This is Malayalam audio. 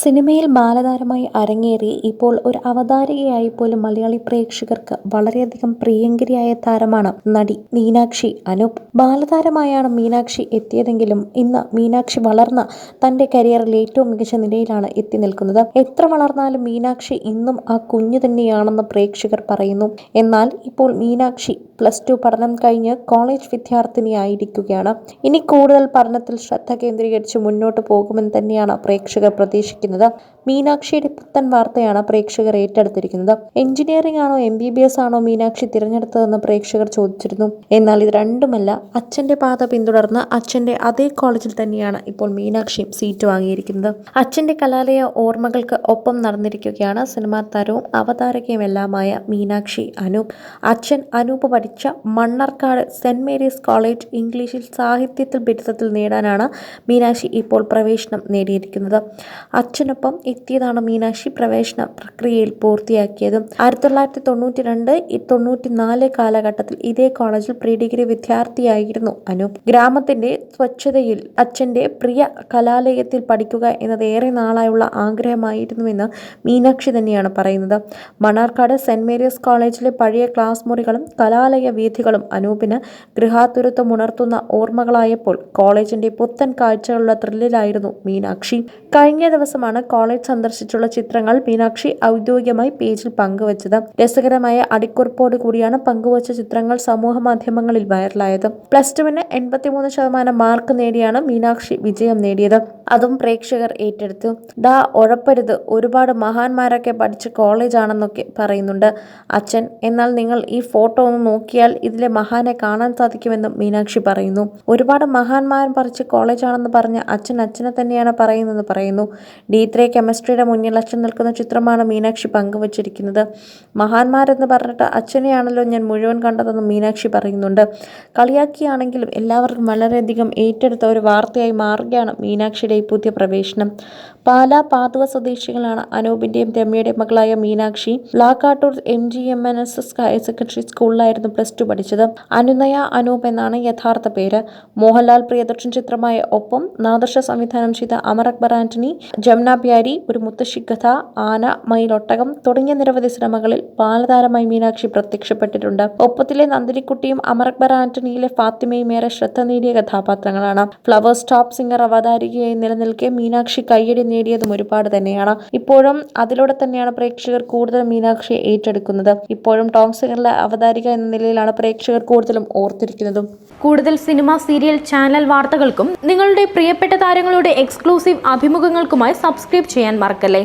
സിനിമയിൽ ബാലതാരമായി അരങ്ങേറി ഇപ്പോൾ ഒരു അവതാരികയായി പോലും മലയാളി പ്രേക്ഷകർക്ക് വളരെയധികം പ്രിയങ്കരിയായ താരമാണ് നടി മീനാക്ഷി അനൂപ്. ബാലതാരമായാണ് മീനാക്ഷി എത്തിയതെങ്കിലും ഇന്ന് മീനാക്ഷി വളർന്ന തന്റെ കരിയറിൽ ഏറ്റവും മികച്ച നിലയിലാണ് എത്തി നിൽക്കുന്നത്. എത്ര വളർന്നാലും മീനാക്ഷി ഇന്നും ആ കുഞ്ഞു തന്നെയാണെന്ന് പ്രേക്ഷകർ പറയുന്നു. എന്നാൽ ഇപ്പോൾ മീനാക്ഷി പ്ലസ് ടു പഠനം കഴിഞ്ഞ് കോളേജ് വിദ്യാർത്ഥിനിയായിരിക്കുകയാണ്. ഇനി കൂടുതൽ പഠനത്തിൽ ശ്രദ്ധ കേന്ദ്രീകരിച്ച് മുന്നോട്ട് പോകുമെന്ന് തന്നെയാണ് പ്രേക്ഷകർ പ്രതീക്ഷിക്കുന്നത്. മീനാക്ഷിയുടെ പുത്തൻ വാർത്തയാണ് പ്രേക്ഷകർ ഏറ്റെടുത്തിരിക്കുന്നത്. എഞ്ചിനീയറിംഗ് ആണോ എം ബി ബി എസ് ആണോ മീനാക്ഷി തിരഞ്ഞെടുത്തതെന്ന് പ്രേക്ഷകർ ചോദിച്ചിരുന്നു. എന്നാൽ ഇത് രണ്ടുമല്ല അച്ഛന്റെ പാത പിന്തുടർന്ന് അച്ഛന്റെ അതേ കോളേജിൽ തന്നെയാണ് ഇപ്പോൾ മീനാക്ഷിയും സീറ്റ് വാങ്ങിയിരിക്കുന്നത്. അച്ഛന്റെ കലാലയ ഓർമ്മകൾക്ക് ഒപ്പം നടന്നിരിക്കുകയാണ് സിനിമാ താരവും അവതാരകയുമെല്ലാമായ മീനാക്ഷി അനൂപ്. അച്ഛൻ അനൂപ് പഠിച്ച മണ്ണർക്കാട് സെന്റ് മേരീസ് കോളേജ് ഇംഗ്ലീഷിൽ സാഹിത്യത്തിൽ ബിരുദത്തിൽ നേടാനാണ് മീനാക്ഷി ഇപ്പോൾ പ്രവേശനം നേടിയിരിക്കുന്നത്. അച്ഛനൊപ്പം എത്തിയതാണ് മീനാക്ഷി പ്രവേശന പ്രക്രിയയിൽ പൂർത്തിയാക്കിയതും. ആയിരത്തി തൊള്ളായിരത്തി തൊണ്ണൂറ്റി രണ്ട് തൊണ്ണൂറ്റി നാല് കാലഘട്ടത്തിൽ ഇതേ കോളേജിൽ പ്രീ ഡിഗ്രി വിദ്യാർത്ഥിയായിരുന്നു അനൂപ് ഗ്രാമത്തിന്റെ സ്വച്ഛതയിൽ അച്ഛന്റെ പ്രിയ കലാലയത്തിൽ പഠിക്കുക എന്നത് ഏറെ നാളായുള്ള ആഗ്രഹമായിരുന്നുവെന്ന് മീനാക്ഷി തന്നെയാണ് പറയുന്നത്. മണ്ണാർക്കാട് സെന്റ് മേരീസ് കോളേജിലെ പഴയ ക്ലാസ് മുറികളും കലാലയ വീഥികളും അനൂപിന് ഗൃഹാതുരത്വം ഉണർത്തുന്ന ഓർമ്മകളായപ്പോൾ കോളേജിന്റെ പുത്തൻ കാഴ്ചകളുള്ള ത്രില്ലിലായിരുന്നു മീനാക്ഷി. കഴിഞ്ഞ ദിവസമാണ് കോളേജ് സന്ദർശിച്ചുള്ള ചിത്രങ്ങൾ മീനാക്ഷി ഔദ്യോഗികമായി പേജിൽ പങ്കുവച്ചത്. രസകരമായ അടിക്കുറിപ്പോട് കൂടിയാണ് പങ്കുവച്ച ചിത്രങ്ങൾ സമൂഹ മാധ്യമങ്ങളിൽ വൈറലായത്. പ്ലസ് ടുവിന് എൺപത്തിമൂന്ന് ശതമാനം മാർക്ക് നേടിയാണ് മീനാക്ഷി വിജയം നേടിയത്. അതും പ്രേക്ഷകർ ഏറ്റെടുത്തു. ദാ ഉഴപ്പരുത് ഒരുപാട് മഹാന്മാരൊക്കെ പഠിച്ച കോളേജാണെന്നൊക്കെ പറയുന്നുണ്ട്. അച്ഛൻ എന്നാൽ നിങ്ങൾ ഈ ഫോട്ടോ ഒന്ന് നോക്കിയാൽ ഇതിലെ മഹാനെ കാണാൻ സാധിക്കുമെന്നും മീനാക്ഷി പറയുന്നു. ഒരുപാട് മഹാന്മാർ പഠിച്ച കോളേജാണെന്ന് പറഞ്ഞ അച്ഛൻ അച്ഛനെ തന്നെയാണ് പറയുന്നതെന്ന് പറയുന്നു. ഡി ത്രീ കെമിസ്ട്രിയുടെ മുന്നിൽ അച്ഛൻ നിൽക്കുന്ന ചിത്രമാണ് മീനാക്ഷി പങ്കുവച്ചിരിക്കുന്നത്. മഹാന്മാരെന്ന് പറഞ്ഞിട്ട് അച്ഛനെയാണല്ലോ ഞാൻ മുഴുവൻ കണ്ടതെന്ന് മീനാക്ഷി പറയുന്നുണ്ട്. കളിയാക്കിയാണെങ്കിലും എല്ലാവർക്കും വളരെയധികം ഏറ്റെടുത്ത ഒരു വാർത്തയായി മാറുകയാണ് മീനാക്ഷിയുടെ പുതിയ പ്രവേശനം. പാലാ പാതുവ സ്വദേശികളാണ് അനൂപിന്റെയും രമ്യയുടെയും മകളായ Meenakshi. Lakkattoor M G M N S S higher secondary സ്കൂളിലായിരുന്നു പ്ലസ് ടു പഠിച്ചത്. അനുനയ അനൂപ് എന്നാണ് യഥാർത്ഥ പേര്. മോഹൻലാൽ പ്രിയദർശൻ ചിത്രമായ ഒപ്പം നാദർശ സംവിധാനം ചെയ്ത അമർ അക്ബർ ആന്റണി ജമുന പ്യാരി ഒരു മുത്തശ്ശി കഥ ആന മയിലൊട്ടകം തുടങ്ങിയ നിരവധി സിനിമകളിൽ ബാലതാരമായി മീനാക്ഷി പ്രത്യക്ഷപ്പെട്ടിട്ടുണ്ട്. ഒപ്പത്തിലെ നന്ദിനിക്കുട്ടിയും അമർ അക്ബർ ആന്റണിയിലെ ഫാത്തിമയും ഏറെ ശ്രദ്ധ നേടിയ കഥാപാത്രങ്ങളാണ്. ഫ്ലവേഴ്സ് ടോപ്പ് സിംഗർ അവതാരികയായി നിലനിൽക്കെ മീനാക്ഷി കയ്യടി നേടിയതും ഒരുപാട് തന്നെയാണ്. ഇപ്പോഴും അതിലൂടെ തന്നെയാണ് പ്രേക്ഷകർ കൂടുതൽ മീനാക്ഷിയെ ഏറ്റെടുക്കുന്നത്. ഇപ്പോഴും ടോം സിംഗറിലെ അവതാരിക എന്ന നിലയിലാണ് പ്രേക്ഷകർ കൂടുതലും ഓർത്തിരിക്കുന്നതും. കൂടുതൽ സിനിമ സീരിയൽ ചാനൽ വാർത്തകൾക്കും നിങ്ങളുടെ പ്രിയപ്പെട്ട താരങ്ങളുടെ എക്സ്ക്ലൂസീവ് അഭിമുഖങ്ങൾക്കുമായി സബ്സ്ക്രൈബ് ചെയ്യാൻ മറക്കല്ലേ?